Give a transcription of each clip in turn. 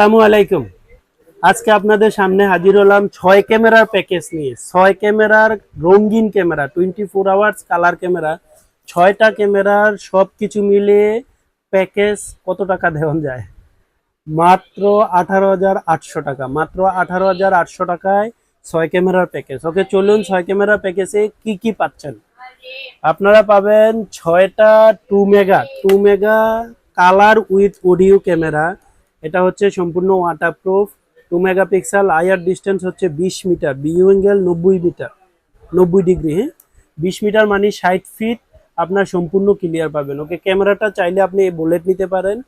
আসসালামু আলাইকুম। আজকে আপনাদের সামনে হাজির হলাম ছয় ক্যামেরার প্যাকেজ নিয়ে। ছয় ক্যামেরার রঙিন camera twenty four hours colour camera. ছয়টা ক্যামেরার সব কিছু মিলিয়ে প্যাকেজ কত টাকা দেওয়া যায়? মাত্র আঠারো হাজার আটশো টাকা। মাত্র আঠারো হাজার আটশো টাকায় ছয় ক্যামেরার প্যাকেজ। ওকে, চলুন ছয় ক্যামেরার প্যাকেজে কি কি পাচ্ছেন? আপনারা পাবেন ছয়টা two mega two mega colour with audio camera এটা হচ্ছে সম্পূর্ণ waterproof two megapixel IR distance হচ্ছে বিশ মিটার বিউ অ্যাঙ্গেল নব্বই মিটার, নব্বই ডিগ্রি হ্যাঁ? বিশ মিটার মানে ষাট ফিট আপনার সম্পূর্ণ ক্লিয়ার পাবেন। ওকে ক্যামেরাটা চাইলে আপনি বুলেট নিতে পারেন,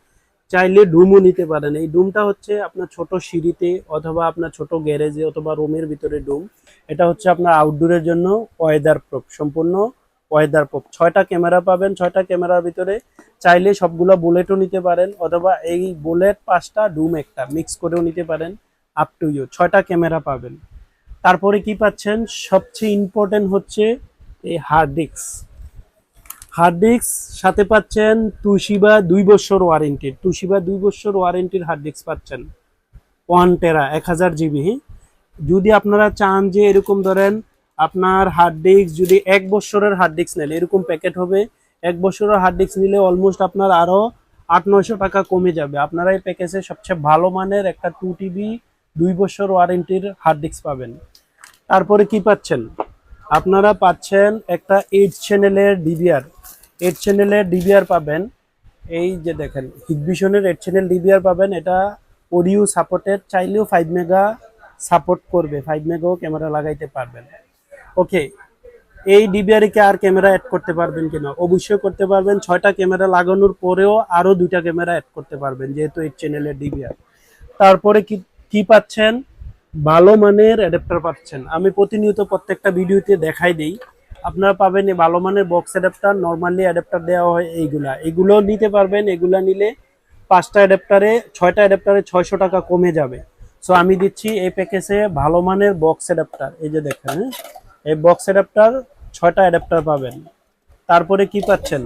চাইলে ডুমও নিতে পারেন। এই ডুমটা হচ্ছে আপনার ছোট সিঁড়িতে অথবা আপনার ছোট গ্যারেজে অথবা রুমের ভিতরে ডুম এটা হচ্ছে আপনার আউটডোরের জন্য ওয়েদার প্রুফ সম্পূর্ণ ওয়েদার প্রুফ ছয়টা ক্যামেরা পাবেন, ছয়টা ক্যামেরার ভিতরে চাইলে সবগুলো বুলেটও নিতে পারেন, অথবা এই বুলেট পাঁচটা ডুম একটা মিক্স করেও নিতে পারেন আপ টু ইউ ছয়টা ক্যামেরা পাবেন। তারপরে কি পাচ্ছেন? সবচেয়ে ইম্পর্টেন্ট হচ্ছে এই হার্ড ডিস্ক হার্ড ডিস্ক সাথে পাচ্ছেন তুশিবা দুই বছর ওয়ারেন্টির তুশিবা দুই বছর ওয়ারেন্টির হার্ড ডিস্ক পাচ্ছেন। ওয়ান টেরা এক হাজার জিবি যদি আপনারা চান যে এরকম ধরেন আপনার হার্ড ডিস্ক যদি এক বছরের হার্ড ডিস্ক নেন, এরকম প্যাকেট হবে, এক বছরের হার্ড ডিস্ক নিলে অলমোস্ট আপনার আরও আট নয়শো টাকা কমে যাবে। আপনারা এই প্যাকেজে সবচেয়ে ভালো মানের একটা টু টিবি দুই বছর ওয়ারেন্টির হার্ড ডিস্ক পাবেন। তারপরে কি পাচ্ছেন? আপনারা পাচ্ছেন একটা এইট চ্যানেলের ডিবিআর এইট চ্যানেলের ডিবিআর পাবেন। এই যে দেখেন হিগভিশনের এইট চ্যানেল ডিবিআর পাবেন। এটা অডিও সাপোর্টেড চাইলেও ফাইভ মেগা সাপোর্ট করবে। ফাইভ মেগাও ক্যামেরা লাগাইতে পারবেন। ওকে, এই ডিবিআর কে আর ক্যামেরা অ্যাড করতে পারবেন কিনা? অবশ্যই করতে পারবেন। ছয়টা ক্যামেরা লাগানোর পরেও আরও দুইটা ক্যামেরা অ্যাড করতে পারবেন, যেহেতু এই চ্যানেলের ডিবিআর তারপরে কি কি পাচ্ছেন? ভালো মানের অ্যাডাপ্টার পাচ্ছেন। আমি প্রতিনিয়ত প্রত্যেকটা ভিডিওতে দেখাই দিই। আপনারা পাবেন ভালো মানের বক্স অ্যাডাপ্টার নর্মালি অ্যাডাপ্টার দেওয়া হয় এইগুলা। এগুলো নিতে পারবেন, এগুলা নিলে পাঁচটা অ্যাডাপ্টারে ছয়টা অ্যাডাপ্টারে ছয়শো টাকা কমে যাবে। সো আমি দিচ্ছি এই প্যাকেজে ভালো মানের বক্স অ্যাডাপ্টার এই যে দেখেন হ্যাঁ? এই বক্স অ্যাডাপ্টার ছয়টা অ্যাডাপ্টার পাবেন। তারপরে কি পাচ্ছেন?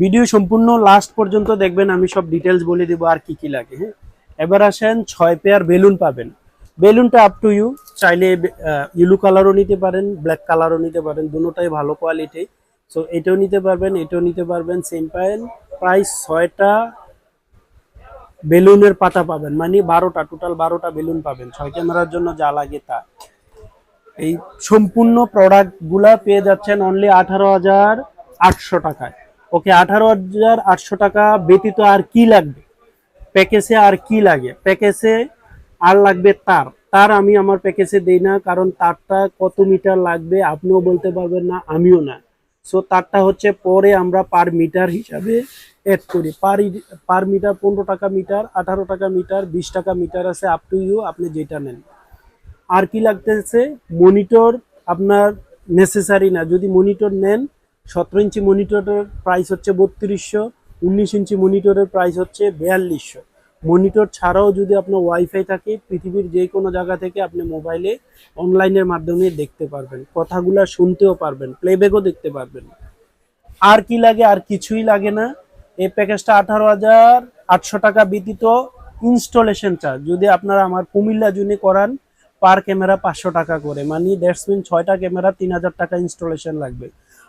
ভিডিও সম্পূর্ণ লাস্ট পর্যন্ত দেখবেন, আমি সব ডিটেলস বলে দেবো আর কি কি লাগে হ্যাঁ? এবার আসেন ছয় পেয়ার বেলুন পাবেন। বেলুনটা আপ টু ইউ চাইলে ইউলু কালারও নিতে পারেন ব্ল্যাক কালারও নিতে পারেন, দুটোটাই ভালো কোয়ালিটি সো এটাও নিতে পারবেন, এটাও নিতে পারবেন সেম পাবেন প্রায় ছয়টা বেলুনের পাতা পাবেন মানে বারোটা টোটাল বারোটা বেলুন পাবেন, ছয় ক্যামেরার জন্য যা লাগে তা। এই সম্পূর্ণ প্রোডাক্টগুলা পেয়ে যাচ্ছেন অনলি আঠারো হাজার আটশো টাকায়। ওকে, আঠারো হাজার আটশো টাকা ব্যতীত আর কি লাগবে? প্যাকেজে আর কি লাগে? প্যাকেজে আর লাগবে তার। তার আমি আমার প্যাকেজে দেই না, কারণ তারটা কত মিটার লাগবে আপনিও বলতে পারবেন না, আমিও না। সো তারটা হচ্ছে পরে আমরা পার মিটার হিসাবে অ্যাড করি। পার পার মিটার পনেরো টাকা মিটার আঠারো টাকা মিটার বিশ টাকা মিটার আছে আপ টু ইউ আপনি যেটা নেন। আর কি লাগতেছে? মনিটর আপনার নেসেসারি না। যদি মনিটর নেন, সতেরো ইঞ্চি মনিটরের প্রাইস হচ্ছে বত্রিশশো, উনিশ ইঞ্চি মনিটরের প্রাইস হচ্ছে বিয়াল্লিশশো। মনিটর ছাড়াও যদি আপনার ওয়াইফাই থাকে, পৃথিবীর যে কোনো জায়গা থেকে আপনি মোবাইলে অনলাইনের মাধ্যমে দেখতে পারবেন। কথাগুলো শুনতেও পারবেন প্লেব্যাকও দেখতে পারবেন। আর কি লাগে, আর কিছুই লাগে না। এই প্যাকেজটা আঠারো হাজার আটশো টাকা ব্যতীত ইনস্টলেশন চার্জ যদি আপনারা আমার কুমিল্লা জুনে করান পার ক্যামেরা পাঁচশো টাকা করে। মানে মিন ছয়টা ক্যামেরা তিন হাজার টাকা ইনস্টলেশন লাগবে।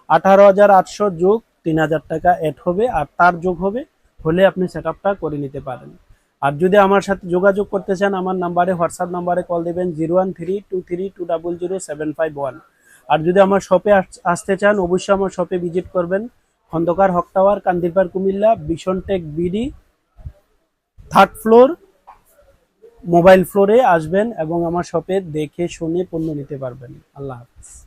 আঠারো হাজার আটশো যোগ তিন হাজার টাকা অ্যাড হবে, আর তার যোগ হবে, হলে আপনি সেট করে নিতে পারেন। আর যদি আমার সাথে যোগাযোগ করতে চান, আমার নাম্বারে, হোয়াটসঅ্যাপ নাম্বারে কল দেবেন zero one three two three two double zero seven five one আর যদি আমার শপে আসতে চান, অবশ্যই আমার শপে ভিজিট করবেন। Khandakar Haque tower Kandirpar Comilla Bishan tech BD third floor mobile ফ্লোরে আসবেন এবং আমার শপে দেখে শুনে পণ্য নিতে পারবেন। আল্লাহ হাফিজ।